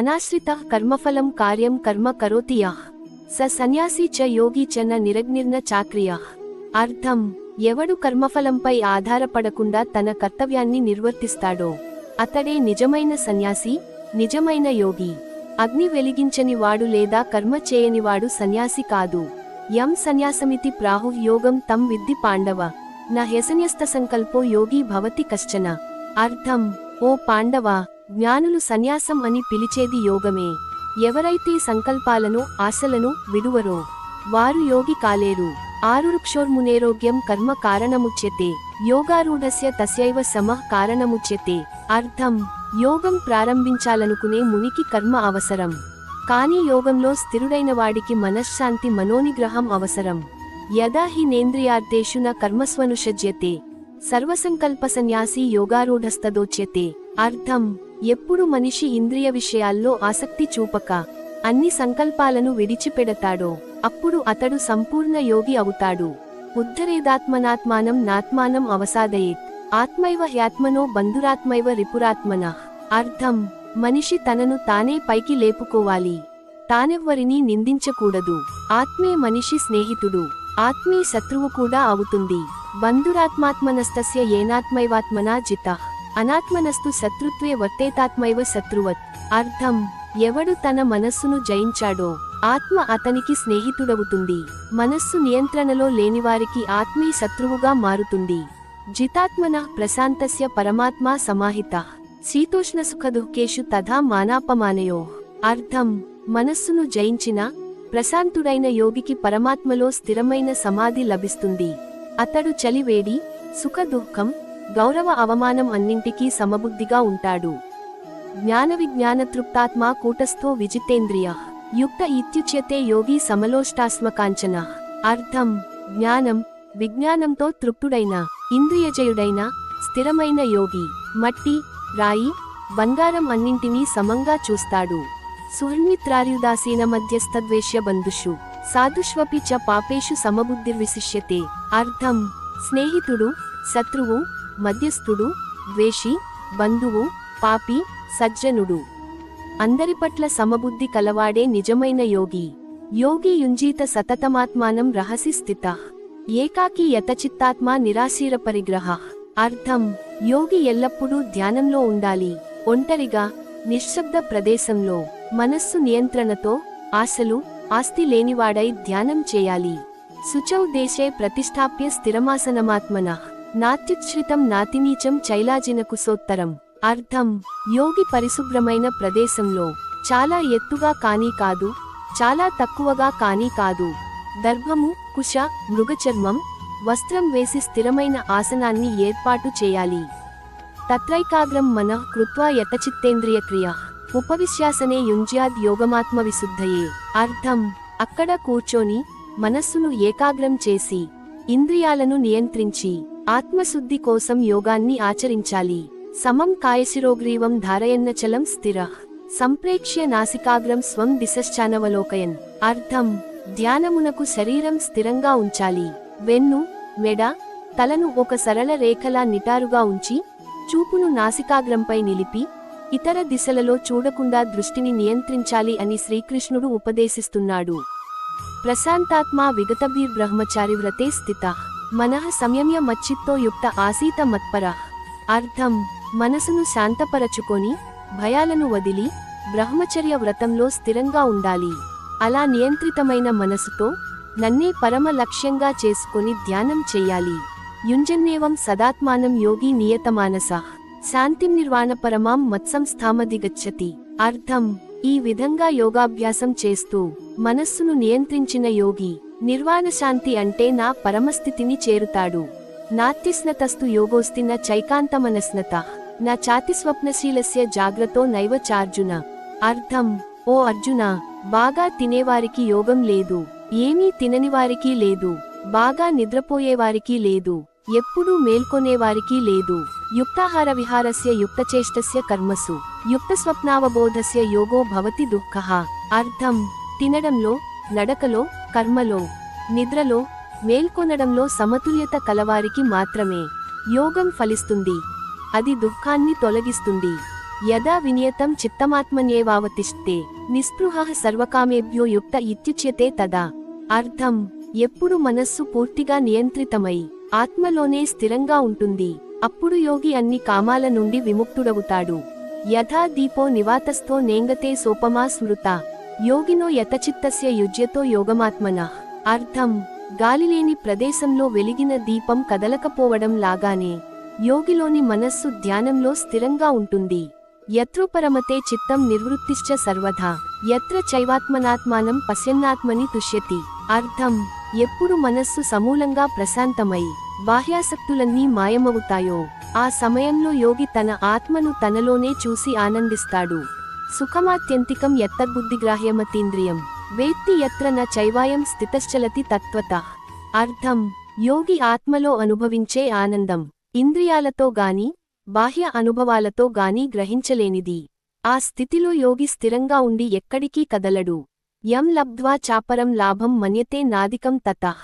అనాశ్రిత కర్మఫలం కార్యం కర్మ కరోతి స సన్యాసి చ యోగి చ న నిరగ్నిర్న చాక్రియ. అర్థం ఎవడు కర్మఫలంపై ఆధారపడకుండా తన కర్తవ్యాన్ని నిర్వర్తిస్తాడో. అతడే నిజమైన సన్యాసి నిజమైన యోగి. అగ్ని వెలిగించని వాడు లేదా కర్మ చేయనివాడు సన్యాసి కాదు. యం సన్యాసమితి ప్రాహు యోగం తం విద్ది పాండవ. న హ్యసన్యస్త సంకల్పో యోగి భవతి కశ్చన. అర్థం ఓ పాండవ జ్ఞానులు సన్యాసం అని పిలిచేది యోగమే. ఎవరైతే సంకల్పాలను ఆశలను విడువరో వారు యోగి కాలేరు. ఆరురుక్షోర్మునేరోగ్యం కర్మ కారణముచ్యతే యోగారూఢస్య తస్యైవ సమః కారణముచ్యతే. అర్థం యోగం ప్రారంభించాలనుకునే మునికి కర్మ అవసరం. కానీ యోగంలో స్థిరుడైన వాడికి మనశ్శాంతి మనోనిగ్రహం అవసరం. యదా హి నేంద్రియార్థేషు న కర్మస్వనుషజ్యతే. సర్వసంకల్ప సన్యాసి యోగారూఢస్తదోచ్యతే అర్థం ఎప్పుడు మనిషి ఇంద్రియ విషయాల్లో ఆసక్తి చూపక అన్ని సంకల్పాలను విడిచిపెడతాడో అప్పుడు అతడు సంపూర్ణ యోగి అవుతాడు. ఉద్ధరేదాత్మనాత్మానం నాత్మానం అవసాదయేత్. ఆత్మైవ హ్యాత్మనో బంధురాత్మైవ రిపురాత్మన. అర్థం మనిషి తనను తానే పైకి లేపుకోవాలి. తానెవ్వరినీ నిందించకూడదు. ఆత్మే మనిషి స్నేహితుడు. ఆత్మీ శత్రువు కూడా అవుతుంది. బంధురాత్మాత్మనస్తస్య ఏనాత్మైవాత్మనా జిత. అనాత్మనస్తు శత్రుత్వే వర్తేతాత్మైవ శత్రువత్. అర్థం ఎవడు తన మనస్సును జయించాడో ఆత్మ అతనికి స్నేహితుడవుతుంది. మనస్సు నియంత్రణలో లేనివారికి ఆత్మీ శత్రువుగా మారుతుంది. జితాత్మన ప్రశాంతస్య పరమాత్మా సమాహిత. శీతోష్ణ సుఖదుఃఖేషు తథా మానాపమానయో. అర్థం మనస్సును జయించిన ప్రశాంతుడైన యోగికి పరమాత్మలో స్థిరమైన సమాధి లభిస్తుంది. అతడు చలివేడి సుఖదుఃఖం గౌరవ అవమానం అన్నింటికీ సమబుద్ధిగా ఉంటాడు. జ్ఞాన విజ్ఞాన తృప్తాత్మా కూటస్థో విజితేంద్రియ. యుక్త ఇత్యుచ్యతే యోగి సమలోష్టాస్మకాంచన. అర్థం జ్ఞానం విజ్ఞానంతో తృప్తుడైన ఇంద్రియజయుడైన స్థిరమైన యోగి. మట్టి రాయి బంగారం అన్నింటినీ సమంగా చూస్తాడు. సుహృన్మిత్రార్యుదాసీన మధ్యస్థద్వేష్య బంధుషు. సాధుష్వపి చ పాపేషు సమబుద్ధిర్విశిష్యతే. అర్థం స్నేహితుడు శత్రువు మధ్యస్థుడు ద్వేషి బంధువు పాపి సజ్జనుడు. అందరి పట్ల సమబుద్ధి కలవాడే నిజమైన యోగి. యోగి యుంజీత సతతమాత్మానం రహసి స్థిత. ఏకాకి యతచిత్తాత్మా నిరాశీర పరిగ్రహ. అర్థం యోగి ఎల్లప్పుడూ ధ్యానంలో ఉండాలి. ఒంటరిగా నిశ్శబ్ద ప్రదేశంలో మనస్సు నియంత్రణతో ఆశలు ఆస్తి లేనివాడై ధ్యానం చేయాలి. శుచౌ దేశే ప్రతిష్టాప్య స్థిరమాసనమాత్మన. నాత్యుచ్ఛ్రితం నాతినీచం చైలాజినకుసోత్తరం అర్థం యోగి పరిశుభ్రమైన ప్రదేశంలో. చాలా ఎత్తుగా కానీ కాదు చాలా తక్కువగా కానీ కాదు. దర్భము కుష మృగచర్మం వస్త్రం వేసి స్థిరమైన ఆసనాన్ని ఏర్పాటు చేయాలి. తత్రైకాగ్రం మన కృత్వా యతచిత్తేంద్రియక్రియ ఉపవిశ్యాసనే యుంజ్యాద్ యోగమాత్మ విశుద్ధయే. అర్థం అక్కడ కూర్చొని మనస్సును ఏకాగ్రం చేసి ఇంద్రియాలను నియంత్రించి ఆత్మశుద్ధి కోసం యోగాన్ని ఆచరించాలి. సమం కాయశిరోగ్రీవం ధారయన్నచలం స్థిర. సంప్రేక్ష్య నాసికాగ్రం స్వం దిశశ్చానవలోకయన్. అర్థం. ధ్యానమునకు శరీరం స్థిరంగా ఉంచాలి. వెన్ను మెడ తలను ఒక సరళ రేఖలా నిటారుగా ఉంచి చూపును నాసికాగ్రంపై నిలిపి ఇతర దిశలలో చూడకుండా దృష్టిని నియంత్రించాలి అని శ్రీకృష్ణుడు ఉపదేశిస్తున్నాడు. ప్రశాంతాత్మా విగతభీర్ బ్రహ్మచారి వ్రతే స్థిత. మనః సంయమ్య మచ్చిత్తో యుక్త ఆసీత మత్పర. అర్థం మనసును శాంతపరచుకొని భయాలను వదిలి బ్రహ్మచర్య వ్రతంలో స్థిరంగా ఉండాలి. అలా నియంత్రితమైన మనసుతో నన్నే పరమ లక్ష్యంగా చేసుకొని ధ్యానం చెయ్యాలి యుంజన్నేవం సదాత్మానం యోగి నియతమానస. శాంతిం నిర్వాణ పరమాం మత్సంస్థామదిగచ్చతి అర్థం ఈ విధంగా యోగాభ్యాసం చేస్తూ మనస్సును నియంత్రించిన యోగి నిర్వాణశాంతి అంటే నా పరమస్థితిని చేరుతాడు. నాత్యస్నతస్తు యోగోస్తిన చైకాంతమనస్నత. నా చాతిస్వప్నశీలస్య జాగ్రతో జాగ్రత్తో నైవ చార్జున. అర్థం ఓ అర్జున బాగా తినేవారికి యోగం లేదు. ఏమీ తిననివారికి లేదు. బాగా నిద్రపోయేవారికి లేదు. ఎప్పుడూ మేల్కొనేవారికి లేదు. యుక్తాహార విహారస్య యుక్తచేష్టస్య కర్మసు. యుక్త స్వప్నావబోధస్య యోగో భవతి దుఃఖ. అర్థం తినడంలో నడకలో కర్మలో నిద్రలో మేల్కొనడంలో సమతుల్యత కలవారికి మాత్రమే యోగం ఫలిస్తుంది. అది దుఃఖాన్ని తొలగిస్తుంది. యదా వినియతం చిత్తమాత్మన్యేవావతిష్టే నిస్పృహ సర్వకామేభ్యో యుక్త ఇత్యుచ్యతే తదా. అర్థం ఎప్పుడు మనస్సు పూర్తిగా నియంత్రితమై ఆత్మలోనే స్థిరంగా ఉంటుంది. అప్పుడు యోగి అన్ని కామాల నుండి విముక్తుడవుతాడు. యథా దీపో నివాతస్థో నేంగతే సోపమా స్మృత. యోగినో యతచిత్తస్య యుజ్యతో యోగమాత్మన. అర్థం గాలిలేని ప్రదేశంలో వెలిగిన దీపం కదలకపోవడం లాగానే యోగిలోని మనస్సు ధ్యానంలో స్థిరంగా ఉంటుంది. యత్రోపరమతే చిత్తం నిర్వృత్తిశ్చ సర్వధా యత్ర చైవాత్మనాత్మానం పశ్యన్నాత్మని తుష్యతి. అర్థం ఎప్పుడు మనస్సు సమూలంగా ప్రశాంతమై బాహ్యాసక్తులన్నీ మాయమవుతాయో ఆ సమయంలో యోగి తన ఆత్మను తనలోనే చూసి ఆనందిస్తాడు. సుఖమాత్యంతికం యత్తద్బుద్ధిగ్రాహ్యమతీంద్రియం వేత్తి యత్ర న చైవాయం స్థితశ్చలతి తత్వత. అర్థం యోగి ఆత్మలో అనుభవించే ఆనందం. ఇంద్రియాలతో గాని బాహ్య అనుభవాలతో గాని గ్రహించలేనిది. ఆ స్థితిలో యోగి స్థిరంగా ఉండి ఎక్కడికీ కదలడు. యం లబ్ధ్వా చాపరం లాభం మన్యతే నాదికం తత.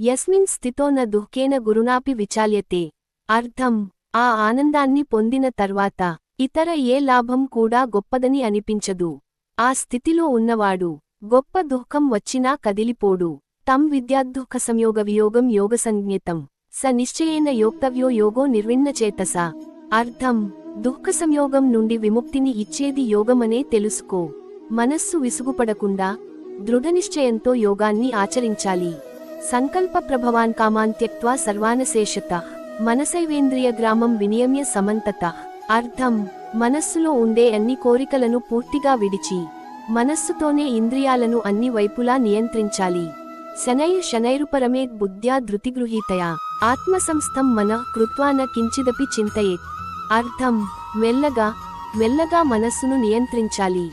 యస్మిన్ స్థితో న దుఃఖేన గురునాపి విచాల్యతే. అర్థం ఆ ఆనందాన్ని పొందిన తర్వాత. ఇతర ఏ లాభం కూడా గొప్పదని అనిపించదు. ఆ స్థితిలో ఉన్నవాడు గొప్ప దుఃఖం వచ్చినా కదిలిపోడు. తం విద్యాదుఃఖ సంయోగ వియోగం యోగ సంజ్ఞితం. స నిశ్చయేన యోక్తవ్యో యోగో నిర్విన్నచేతస అర్థం దుఃఖ సంయోగం నుండి విముక్తిని ఇచ్చేది యోగమనే తెలుసుకో. మనస్సు విసుగుపడకుండా దృఢనిశ్చయంతో యోగాన్ని ఆచరించాలి. సంకల్ప ప్రభవాన్ కామాన్ త్యక్వా సర్వానశేషత. మనసైవేంద్రియ గ్రామం వినియమ్య సమంతత. అర్థం. మనస్సులో ఉండే అన్ని కోరికలను పూర్తిగా విడిచి మనస్సుతోనే ఇంద్రియాలను అన్ని వైపులా నియంత్రించాలి. శనై శనైరుపరమే బుద్ధ్యా ధృతిగృహీతయా. ఆత్మసంస్థం మన కృత్వాన కించిదపి చింతయే అర్థం. మెల్లగా మెల్లగా మనస్సును నియంత్రించాలి.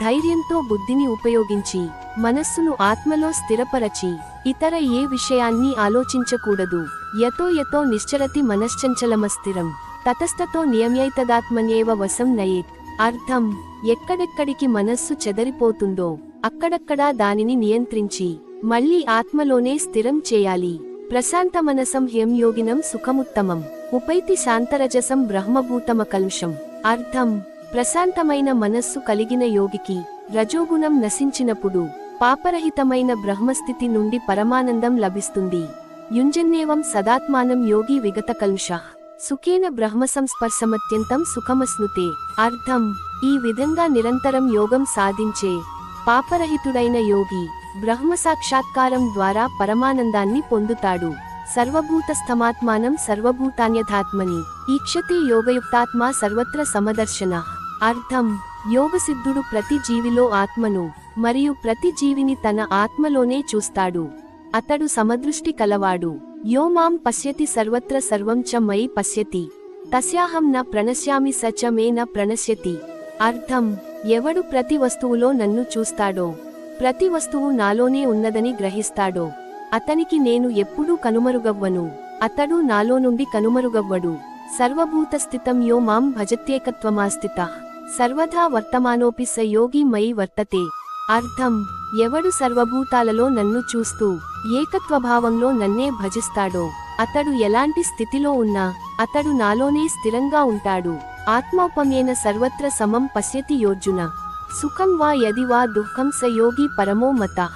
ధైర్యంతో బుద్ధిని ఉపయోగించి మనస్సును ఆత్మలో స్థిరపరచి ఇతర ఏ విషయాన్ని ఆలోచించకూడదు. యతో యతో నిశ్చరతి మనశ్చంచలమస్థిరం. తటస్థతో నియమ్యైతదాత్మన్యేవ వశం నయేత్. అర్థం ఎక్కడెక్కడికి మనస్సు చెదరిపోతుందో అక్కడక్కడా దానిని నియంత్రించి మళ్ళీ ఆత్మలోనే స్థిరం చేయాలి. ప్రశాంత మనసం హ్యం యోగినం సుఖముత్తమం. ఉపైతి శాంతరజసం బ్రహ్మభూతమ కలుషం అర్థం ప్రశాంతమైన మనస్సు కలిగిన యోగికి రజోగుణం నశించినప్పుడు పాపరహితమైన బ్రహ్మస్థితి నుండి పరమానందం లభిస్తుంది. యుంజన్నేవం సదాత్మానం యోగి విగత కలుష సుఖేన బ్రహ్మ సంస్పర్శమత్యంతం సుఖమస్నుతే. అర్థం. ఈ విధంగా నిరంతరం యోగం సాధించే పాపరహితుడైన యోగి బ్రహ్మ సాక్షాత్కారం ద్వారా పరమానందాన్ని పొందుతాడు. సర్వభూతస్థమాత్మానం సర్వభూతాన్యథాత్మని ఈక్షతే యోగయుక్తాత్మా సర్వత్ర సమదర్శన. అర్థం. యోగసిద్ధుడు ప్రతి జీవిలో ఆత్మను మరియు ప్రతి జీవిని తన ఆత్మలోనే చూస్తాడు. అతడు సమదృష్టి కలవాడు. యో మాం పశ్యతి సర్వత్ర సర్వం చ మయి పశ్యతి. తస్యాహం న ప్రణశ్యామి స చ మే న ప్రణశ్యతి. అర్థం ఎవడు ప్రతి వస్తువులో నన్ను చూస్తాడో ప్రతి వస్తువు నాలోనే ఉన్నదని గ్రహిస్తాడో అతనికి నేను ఎప్పుడూ కనుమరుగవ్వను అతడు నాలో నుండి కనుమరుగవ్వడు. సర్వభూతస్థితం యో మాం భజత్యేకత్వమాస్థిత. సర్వదా వర్తమానోపి స యోగి మయి వర్తతే. అర్థం. ఎవడు సర్వభూతాలలో నన్ను చూస్తూ ఏకత్వభావంలో నన్నే భజిస్తాడో అతడు ఎలాంటి స్థితిలో ఉన్నా అతడు నాలోనే స్థిరంగా ఉంటాడు. ఆత్మౌపమ్యేన సర్వత్ర సమం పశ్యతి యోర్జున. సుఖం వా యది వా దుఃఖం స యోగి పరమో మత.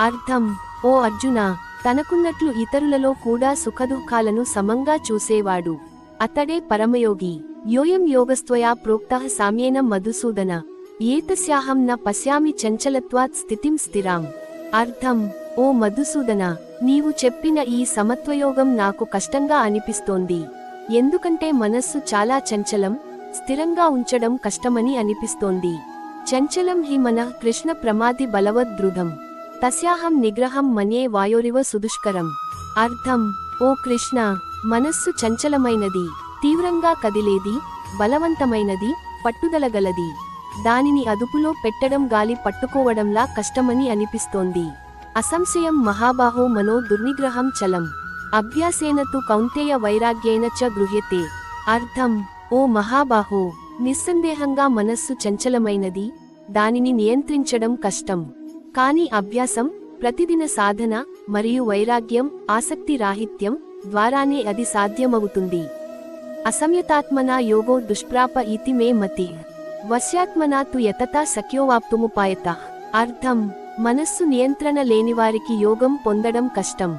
అర్థం. ఓ అర్జున తనకున్నట్లు ఇతరులలో కూడా సుఖదుఃఖాలను సమంగా చూసేవాడు. అతడే పరమయోగి. యోయం యోగస్త్వయా ప్రోక్త సామ్యేన మధుసూదన. ఏతస్యాహం న పశ్యామి చంచలత్వాత్ స్థితిం స్థిరాం. అర్థం ఓ మధుసూదన నీవు చెప్పిన ఈ సమత్వయోగం నాకు కష్టంగా అనిపిస్తోంది. ఎందుకంటే మనస్సు చాలా చంచలం స్థిరంగా ఉంచడం కష్టమని అనిపిస్తోంది. చంచలం హి మన కృష్ణ ప్రమాది బలవద్ దృఢం తస్యాహం నిగ్రహం మన్యే వాయోరివ సుదుష్కరం. అర్థం ఓ కృష్ణ మనస్సు చంచలమైనది తీవ్రంగా కదిలేది బలవంతమైనది పట్టుదలగలది. దానిని అదుపులో పెట్టడం గాలి పట్టుకోవడంలా కష్టమని అనిపిస్తోంది. అసంశయం మహాబాహో మనో దుర్నిగ్రహం చలం. అభ్యాసేన తు కౌంతేయ వైరాగ్యేన చ గృహ్యతే. అర్థం ఓ మహాబాహో నిస్సందేహంగా మనస్సు చంచలమైనది దానిని నియంత్రించడం కష్టం. కాని అభ్యాసం ప్రతిదిన సాధన మరియు వైరాగ్యం ఆసక్తి రాహిత్యం ద్వారానే అది సాధ్యమవుతుంది. అసమ్యతాత్మన యోగో దుష్ప్రాప ఇతి మే మతి. వశ్యాత్మనా తు యతతా సఖ్యోవాప్తుముపాయత. అర్థం మనస్సు నియంత్రణ లేనివారికి యోగం పొందడం కష్టం.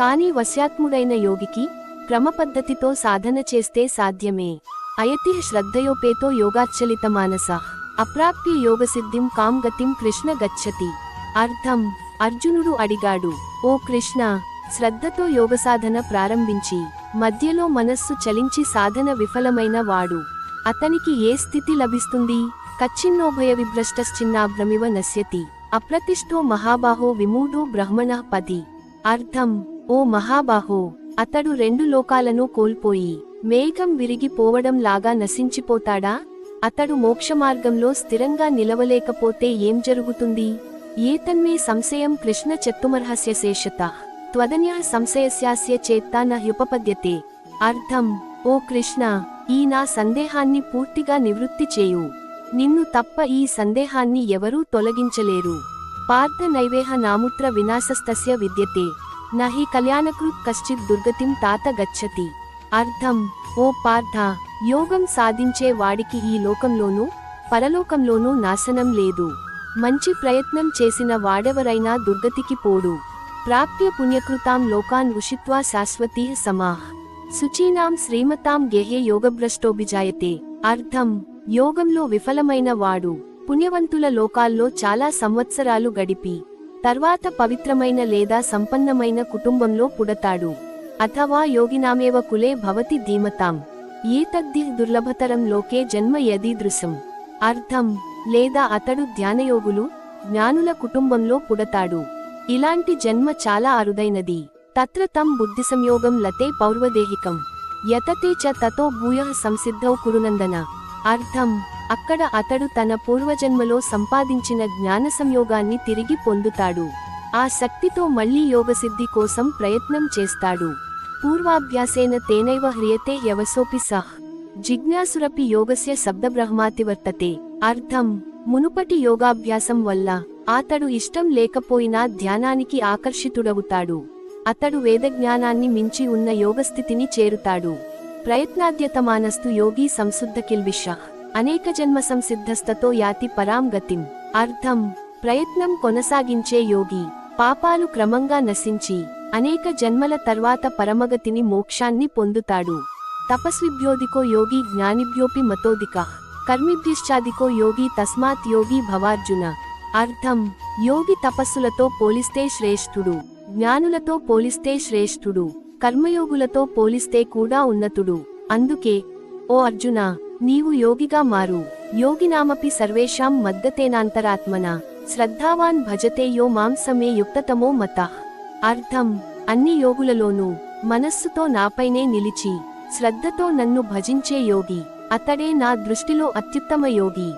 కాని వశ్యాత్ముడైన యోగికి క్రమపద్ధతితో సాధన చేస్తే సాధ్యమే. అయతి శ్రద్ధయోపేతో యోగాచలిత మానస అప్రాప్య యోగసిద్ధిం కాం గతిం కృష్ణ గచ్చతి. అర్థం అర్జునుడు అడిగాడు ఓ కృష్ణ శ్రద్ధతో యోగసాధన ప్రారంభించి మధ్యలో మనస్సు చలించి సాధన విఫలమైన వాడు. అతనికి ఏ స్థితి లభిస్తుంది? కచ్చిన్నోభయ విభ్రష్టశ్చిన్నాభ్రమివ నశ్యతి. అప్రతిష్టో మహాబాహో విమూఢో బ్రహ్మణ పది. అర్థం ఓ మహాబాహో అతడు రెండు లోకాలను కోల్పోయి మేఘం విరిగిపోవడం లాగా నశించిపోతాడా? అతడు మోక్షమార్గంలో స్థిరంగా నిలవలేకపోతే ఏం జరుగుతుంది? ఏతన్మే సంశయం కృష్ణ చత్తుమర్హస్య శేషత. త్వదన్య సంశయస్యాస్య చేత్తా న అర్థం ఓ కృష్ణ ఈ నా సందేహాన్ని పూర్తిగా నివృత్తి చేయు నిన్ను తప్ప ఈ సందేహాన్ని ఎవరూ తొలగించలేరు. పార్థ నైవేహ నాముత్ర వినాశస్తస్య విద్యతే. నహి కళ్యాణకృత్ కశ్చిత్ దుర్గతిం తాత గచ్చతి. అర్థం ఓ పార్థ యోగం సాధించే వాడికి ఈ లోకంలోనూ పరలోకంలోనూ నాశనం లేదు. మంచి ప్రయత్నం చేసిన వాడెవరైనా దుర్గతికి పోడు. ప్రాప్య పుణ్యకృతాం లోకాన్ ఉషిత్వా శాశ్వతీ సమాహ్ శుచీనాం శ్రీమతాం గేహే యోగభ్రష్టోభిజాయతే. అర్థం యోగంలో విఫలమైన వాడు పుణ్యవంతుల లోకాల్లో చాలా సంవత్సరాలు గడిపి తర్వాత పవిత్రమైన లేదా సంపన్నమైన కుటుంబంలో పుడతాడు. అథవా యోగినామేవ కులే భవతి ధీమతాం. ఏతద్ధి దుర్లభతరం లోకే జన్మ యదీదృశం. అర్థం లేదా అతడు ధ్యానయోగులు జ్ఞానుల కుటుంబంలో పుడతాడు. ఇలాంటి జన్మ చాలా అరుదైనది. తత్ర తం బుద్ధి సంయోగం లతే పౌర్వదేహికం. యతతే చ తతో భూయ సంసిద్ధౌ కురునందన. అర్థం అక్కడ అతడు తన పూర్వజన్మలో సంపాదించిన జ్ఞాన సంయోగాన్ని తిరిగి పొందుతాడు. ఆ శక్తితో మళ్ళీ యోగసిద్ధి కోసం ప్రయత్నం చేస్తాడు. పూర్వాభ్యాసేన తేనైవ హ్రియతే యవసోపి సహ్ జిజ్ఞాసురపి యోగస్య శబ్దబ్రహ్మాతి వర్తతే అర్థం మునుపటి యోగాభ్యాసం వల్ల అతడు ఇష్టం లేకపోయినా ధ్యానానికి ఆకర్షితుడవుతాడు. అతడు వేదజ్ఞానాన్ని మించి ఉన్న యోగస్థితిని చేరుతాడు. ప్రయత్నాద్యతమానస్తు యోగి సంశుద్ధ కిల్బిష అనేక జన్మ సంసిద్ధస్తతో యాతి పరాం గతిం. అర్థం ప్రయత్నం కొనసాగించే యోగి పాపాలు క్రమంగా నశించి అనేక జన్మల తర్వాత పరమగతిని మోక్షాన్ని పొందుతాడు. తపస్విభ్యోదికో యోగి జ్ఞానిభ్యోపి మతోదిక కర్మిభ్యశ్చాదికో యోగి తస్మాత్ యోగి భవార్జున. అర్థం యోగి తపస్సులతో పోలిస్తే శ్రేష్ఠుడు. జ్ఞానులతో పోలిస్తే శ్రేష్ఠుడు కర్మయోగులతో పోలిస్తే కూడా ఉన్నతుడు. అందుకే ఓ అర్జున నీవు యోగిగా మారు. యోగినామపి సర్వేషాం మద్దతేనాంతరాత్మన. శ్రద్ధావాన్ భజతే యో మాంసమే యుక్తతమో మత. అర్థం అన్ని యోగులలోనూ మనస్సుతో నాపైనే నిలిచి శ్రద్ధతో నన్ను భజించే యోగి. అతడే నా దృష్టిలో అత్యుత్తమ యోగి.